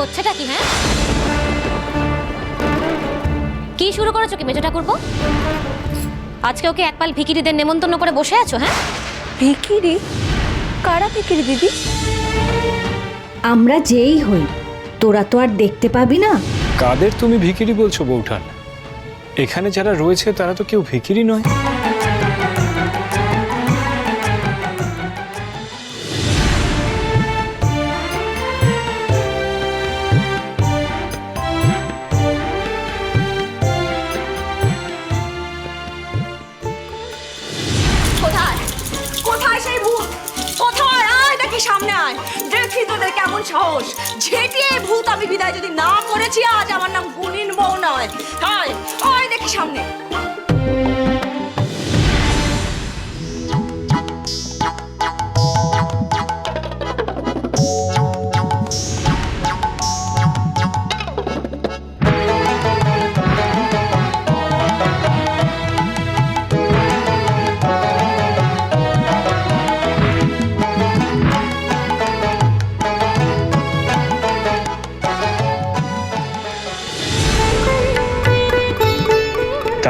হচ্ছেটা কি হ্যাঁ? কি শুরু করেছ কি মেজো ঠাকুরপো? আজকে ওকে একপাল ভিকিরিদের নেমন্তন্ন করে বসে আছো হ্যাঁ? ভিকিরি? কারা ভিকিরি দিদি? আমরা যেই হই তোরা তো আর দেখতে পাবি না। কাদের তুমি ভিকিরি বলছো বৌঠান? এখানে যারা রয়েছে তারা তো কেউ ভিকিরি নয়। সামনে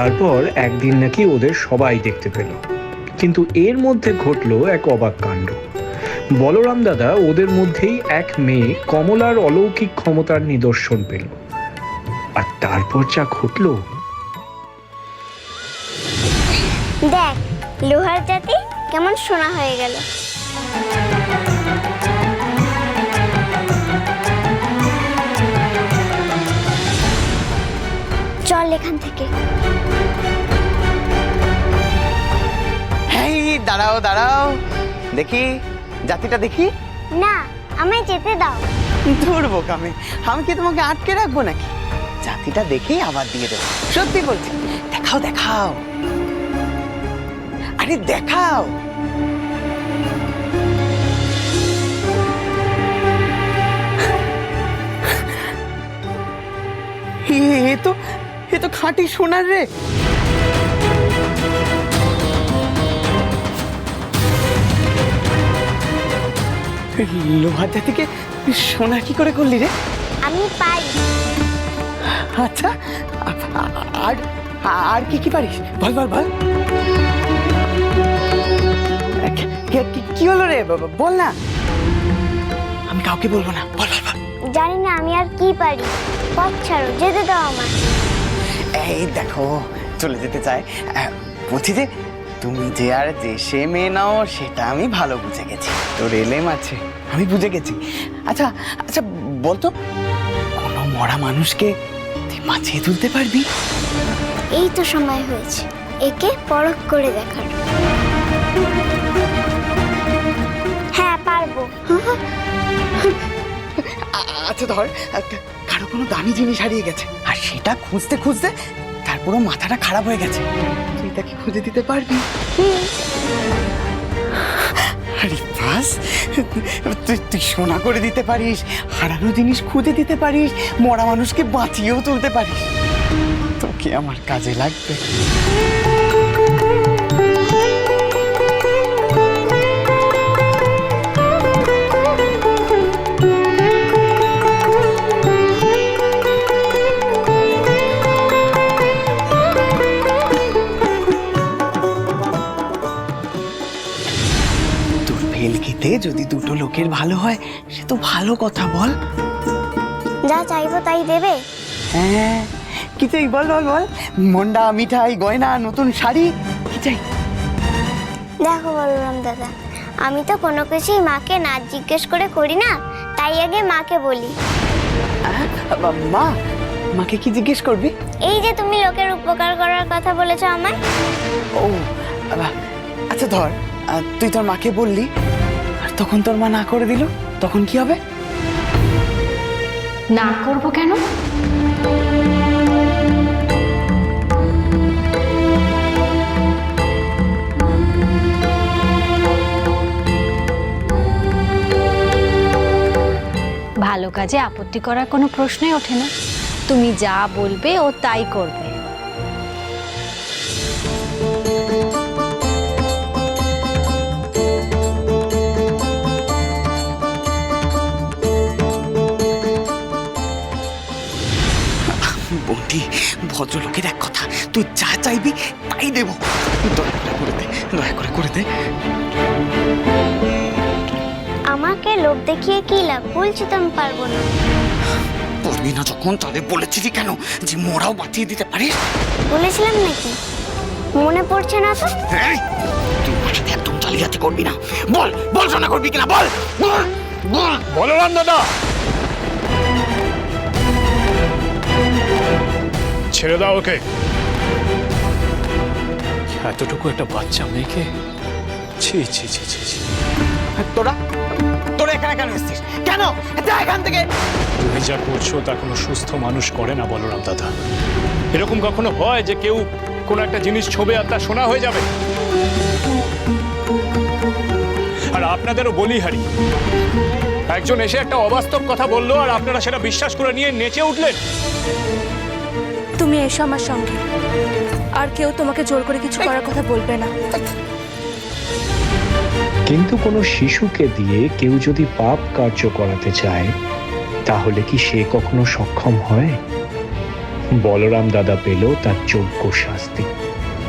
তারপর একদিন নাকি ওদের সবাই দেখতে পেল। কিন্তু এর মধ্যে ঘটলো এক অবাক কাণ্ড। বলরাম দাদা ওদের মধ্যেই এক মেয়ে কমলার অলৌকিক ক্ষমতার নিদর্শন পেল। আর তারপর যা ঘটলো? দেখ, লোহার জাতি কেমন সোনা হয়ে গেল। চল এখান থেকে। দাঁড়াও দাঁড়াও। দেখি জাতিটা দেখি। না আমায় যেতে দাও। ধরবো কামে আমি কি তোমাকে আটকে রাখব নাকি? জাতিটা দেখেই আবার দিয়ে দেবো। সত্যি বলছি। দেখাও দেখাও। আরে দেখাও। খাঁটি সোনার রে। লোহার জাতিকে সোনা কি করে করলি রে? আমি পারি আচ্ছা আর আর কি কি পারিস? বল বল বল। কি- হলো রে? বল না। আমি কাউকে বলব না। বল বল জানি না আমি আর কি পারি। পথ ছাড়ো যেতে দাও আমার এই দেখো চলে যেতে আহ, বলছি যে তুমি যে আর যে সে মেয়ে নাও সেটা আমি ভালো বুঝে গেছি। তোর এলেম আছে আমি বুঝে গেছি। আচ্ছা আচ্ছা বলতো কোনো মরা মানুষকে তুই বাঁচিয়ে তুলতে পারবি? এই তো সময় হয়েছে একে পরখ করে দেখার। হ্যাঁ পারব। আচ্ছা ধর একটা- কারও কোনো দামি জিনিস হারিয়ে গেছে। আর সেটা খুঁজতে খুঁজতে তার পুরো মাথাটা খারাপ হয়ে গেছে। তুই তাকে খুঁজে দিতে পারবি? আরে বাস, তুই তুই সোনা করে দিতে পারিস, হারানো জিনিস খুঁজে দিতে পারিস, মরা মানুষকে বাঁচিয়েও তুলতে পারিস। তোকে আমার কাজে লাগবে। ভেলকিতে যদি দুটো লোকের ভালো হয় সে তো ভালো কথা বল। যা চাইব তাই দেবে। হ্যাঁ কি চাই বল বল বল। মন্ডা মিঠাই গয়না নতুন শাড়ি কি চাই? দেখো বলরাম দাদা আমি তো কোনো কিছুই মাকে না জিজ্ঞেস করে করি না তাই আগে মাকে বলি। মা মাকে কি জিজ্ঞেস করবি? এই যে তুমি লোকের উপকার করার কথা বলেছ আমায়। ও আচ্ছা ধর তুই তোর মাকে বললি তখন তোর মা না করে দিল, তখন কি হবে? না করব কেন? ভালো কাজে আপত্তি করার কোনো প্রশ্নই ওঠে না। তুমি যা বলবে ও তাই করবে। ভদ্রলোকের এক কথা। তুই যা চাইবি তাই দেব। দয়া করে করে দে দয়া করে করে দে। আমাকে লোভ দেখিয়ে কি লাভ? বলছি তো আমি পারব না। পারবি না যখন তাহলে বলেছিলি কেন যে মোরাও বাঁচিয়ে দিতে পারিস? বলেছিলাম নাকি? মনে পড়ছে না তো? এই, তুই আমার সাথে একদম জালিয়াতি করবি না। বল বল শোনা করবি কিনা বল? বল বল। বলরাম দাদা ছেড়ে দাও ওকে। এতটুকু একটা বাচ্চা মেয়েকে? ছি ছি ছি ছি ছি। তোরা? তোরা এখানে কেন এসছিস? কেন? যা এখান থেকে! তুমি যা করছ তা কোনো সুস্থ মানুষ করে না বলরাম দাদা। এরকম কখনো হয় যে কেউ কোনো একটা জিনিস ছোবে আর তা শোনা হয়ে যাবে? আর আপনাদেরও বলি হারি একজন এসে একটা অবাস্তব কথা বলল আর আপনারা সেটা বিশ্বাস করে নিয়ে নেচে উঠলেন। তুমি এসো আমার সঙ্গে। আর কেউ তোমাকে জোর করে কিছু করার কথা বলবে না। কিন্তু কোনো শিশুকে দিয়ে কেউ যদি পাপ কার্য করাতে চায় তাহলে কি সে কখনো সক্ষম হয়? বলরাম দাদা পেল তার যোগ্য শাস্তি।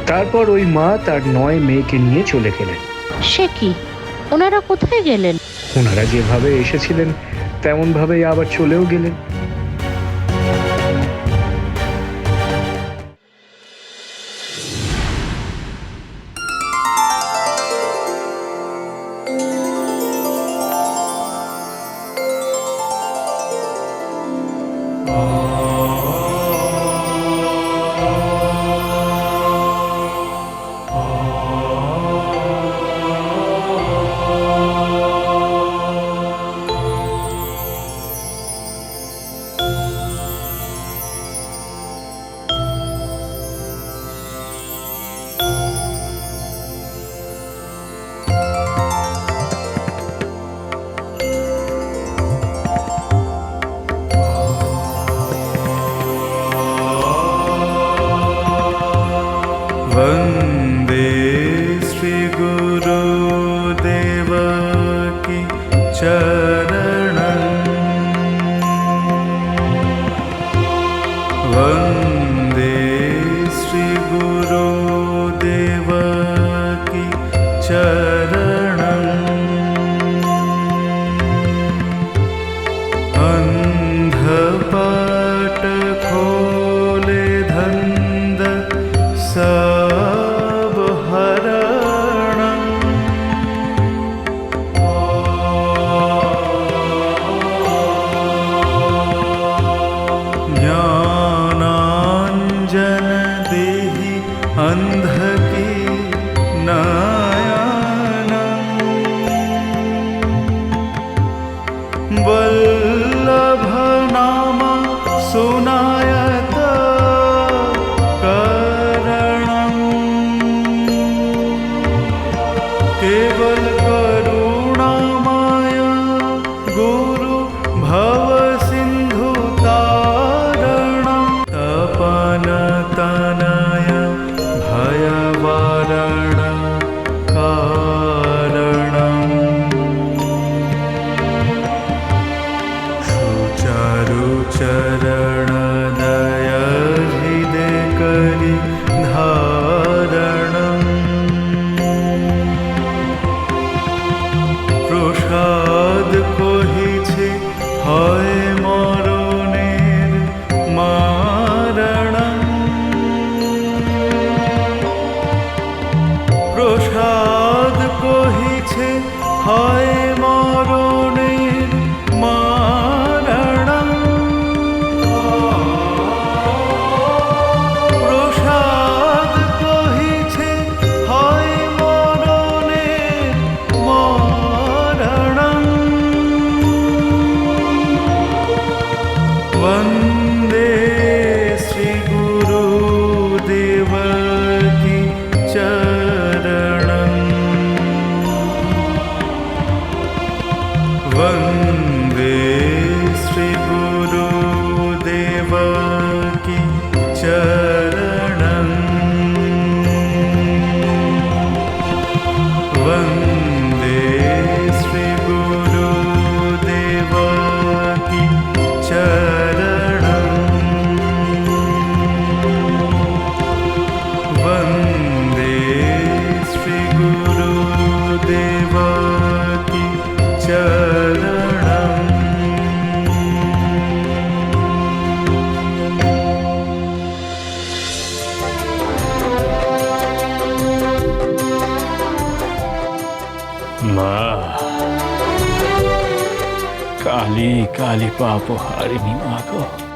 তারপর ওই মা তার নয় মেয়েকে নিয়ে চলে গেলেন। সে কি? ওনারা কোথায় গেলেন? ওনারা যেভাবে এসেছিলেন তেমন ভাবেই আবার চলেও গেলেন। चल Kali, kali pa po, hari ni ako.